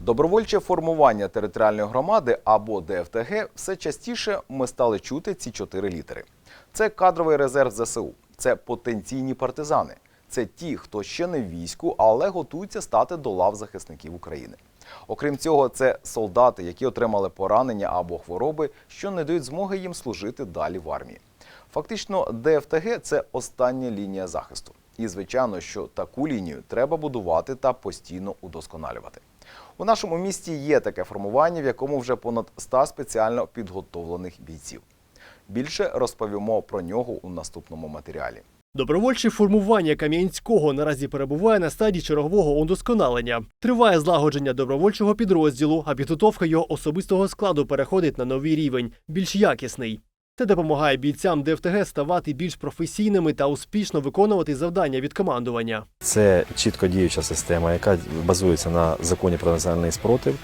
Добровольче формування територіальної громади або ДФТГ все частіше ми стали чути ці чотири літери. Це кадровий резерв ЗСУ, це потенційні партизани, це ті, хто ще не в війську, але готуються стати до лав захисників України. Окрім цього, це солдати, які отримали поранення або хвороби, що не дають змоги їм служити далі в армії. Фактично, ДФТГ це остання лінія захисту. І звичайно, що таку лінію треба будувати та постійно удосконалювати. У нашому місті є таке формування, в якому вже понад 100 спеціально підготовлених бійців. Більше розповімо про нього у наступному матеріалі. Добровольче формування Кам'янського наразі перебуває на стадії чергового удосконалення. Триває злагодження добровольчого підрозділу, а підготовка його особистого складу переходить на новий рівень, більш якісний. Це допомагає бійцям ДФТГ ставати більш професійними та успішно виконувати завдання від командування. Це чітко діюча система, яка базується на законі про національний спротив,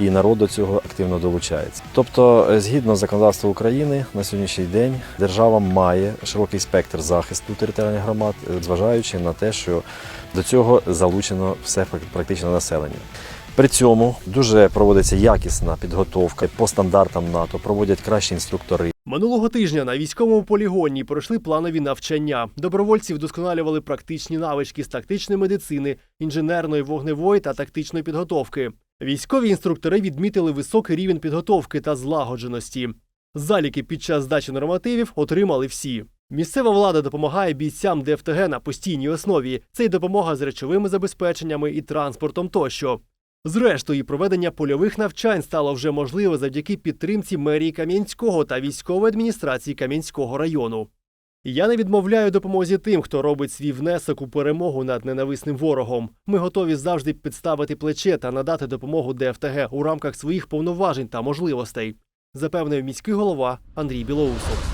і народ до цього активно долучається. Тобто, е, згідно законодавства України, на сьогоднішній день держава має широкий спектр захисту територіальних громад, е, зважаючи на те, що до цього залучено все прак- практично населення. При цьому дуже проводиться якісна підготовка по стандартам НАТО, проводять кращі інструктори. Минулого тижня на військовому полігоні пройшли планові навчання. Добровольці вдосконалювали практичні навички з тактичної медицини, інженерної, вогневої та тактичної підготовки. Військові інструктори відмітили високий рівень підготовки та злагодженості. Заліки під час здачі нормативів отримали всі. Місцева влада допомагає бійцям ДФТГ на постійній основі. Це й допомога з речовими забезпеченнями і транспортом тощо. Зрештою, проведення польових навчань стало вже можливе завдяки підтримці мерії Кам'янського та військової адміністрації Кам'янського району. Я не відмовляю допомозі тим, хто робить свій внесок у перемогу над ненависним ворогом. Ми готові завжди підставити плече та надати допомогу ДФТГ у рамках своїх повноважень та можливостей, запевнив міський голова Андрій Білоусов.